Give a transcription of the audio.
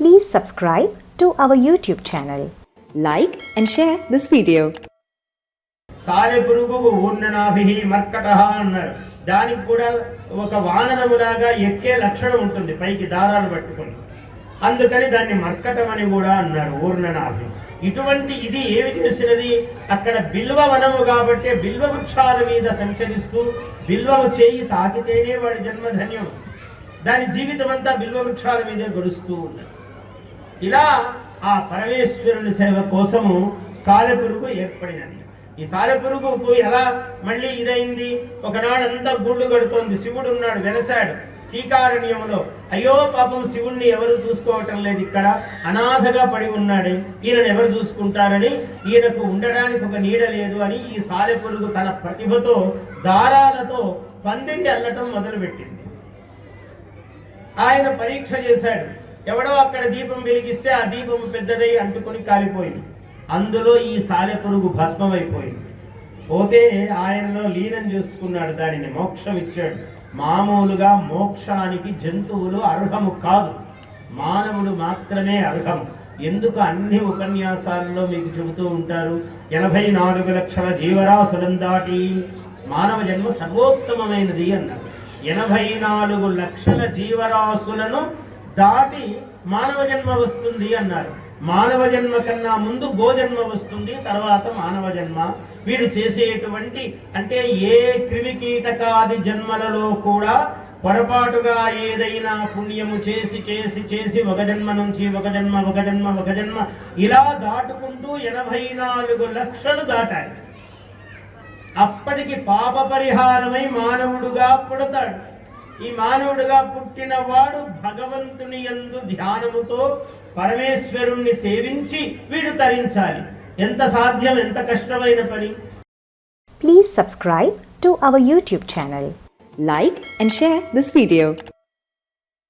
Please subscribe to our YouTube channel. Like and share this video. సారె పురుగు ఊర్ణనాభి మర్కట అన్నారు. దానికి కూడా ఒక వానరములాగా ఎక్కే లక్షణం ఉంటుంది పైకి దారాలు పట్టుకొని. అందుకని దాన్ని మర్కటం అని కూడా అన్నారు ఊర్ణనాభి. ఇటువంటి ఇది ఏమి చేసినది? అక్కడ బిల్వ వనము కాబట్టి బిల్వ వృక్షాల మీద సంచరిస్తూ బిల్వము చేయి తాకితేనే వాడి జన్మధన్యం. దాని జీవితం అంతా బిల్వ వృక్షాల మీదే గడుస్తూ ఉన్నది. ఇలా ఆ పరమేశ్వరుని సేవ కోసము సాలెపురుగు ఏర్పడినది. ఈ సాలెపురుగుకు ఎలా మళ్ళీ ఇదైంది? ఒకనాడంతా గుళ్ళు కడుతోంది. శివుడు ఉన్నాడు వెలసాడు టీకారణ్యములో అయ్యో పాపం శివుణ్ణి ఎవరు చూసుకోవటం లేదు ఇక్కడ. అనాథగా పడి ఉన్నాడు. ఈయనను ఎవరు చూసుకుంటారని? ఈయనకు ఉండడానికి ఒక నీడ లేదు అని ఈ సాలెపురుగు తన ప్రతిభతో దారాలతో పందిరి అల్లటం మొదలుపెట్టింది. ఆయన పరీక్ష చేశాడు. ఎవడో అక్కడ దీపం వెలిగిస్తే ఆ దీపం పెద్దదై అంటుకొని కాలిపోయింది. అందులో ఈ సాలెపురుగు భస్మమైపోయింది. పోతే ఆయనలో లీనం చేసుకున్నాడు దానిని మోక్షం ఇచ్చాడు. మామూలుగా మోక్షానికి జంతువులు అర్హము కాదు. మానవుడు మాత్రమే అర్హం ఎందుకు అన్ని ఉపన్యాసాల్లో మీకు చెబుతూ ఉంటారు ఎనభై నాలుగు లక్షల జీవరాశులం దాటి మానవ జన్మ సర్వోత్తమమైనది అన్నారు. ఎనభై నాలుగు లక్షల జీవరాశులను దాటి మానవ జన్మ వస్తుంది అన్నారు మానవ జన్మ కన్నా ముందు గోజన్మ వస్తుంది తర్వాత మానవ జన్మ. వీడు చేసేటువంటి అంటే ఏ క్రిమికీటకాది జన్మలలో కూడా పొరపాటుగా ఏదైనా పుణ్యము చేసి చేసి చేసి ఒక జన్మ నుంచి ఒక జన్మ ఒక జన్మ ఒక జన్మ ఇలా దాటుకుంటూ ఎనభై నాలుగు లక్షలు దాటాడు. అప్పటికి పాప పరిహారమై మానవుడుగా పుడతాడు. ఈ మానవుడుగా పుట్టినవాడు భగవంతుని యందు ధ్యానముతో పరమేశ్వరుణ్ణి సేవించి వీడు తరించాలి. ఎంత సాధ్యం ఎంత కష్టమైన పని? Please subscribe to our YouTube channel like and share this video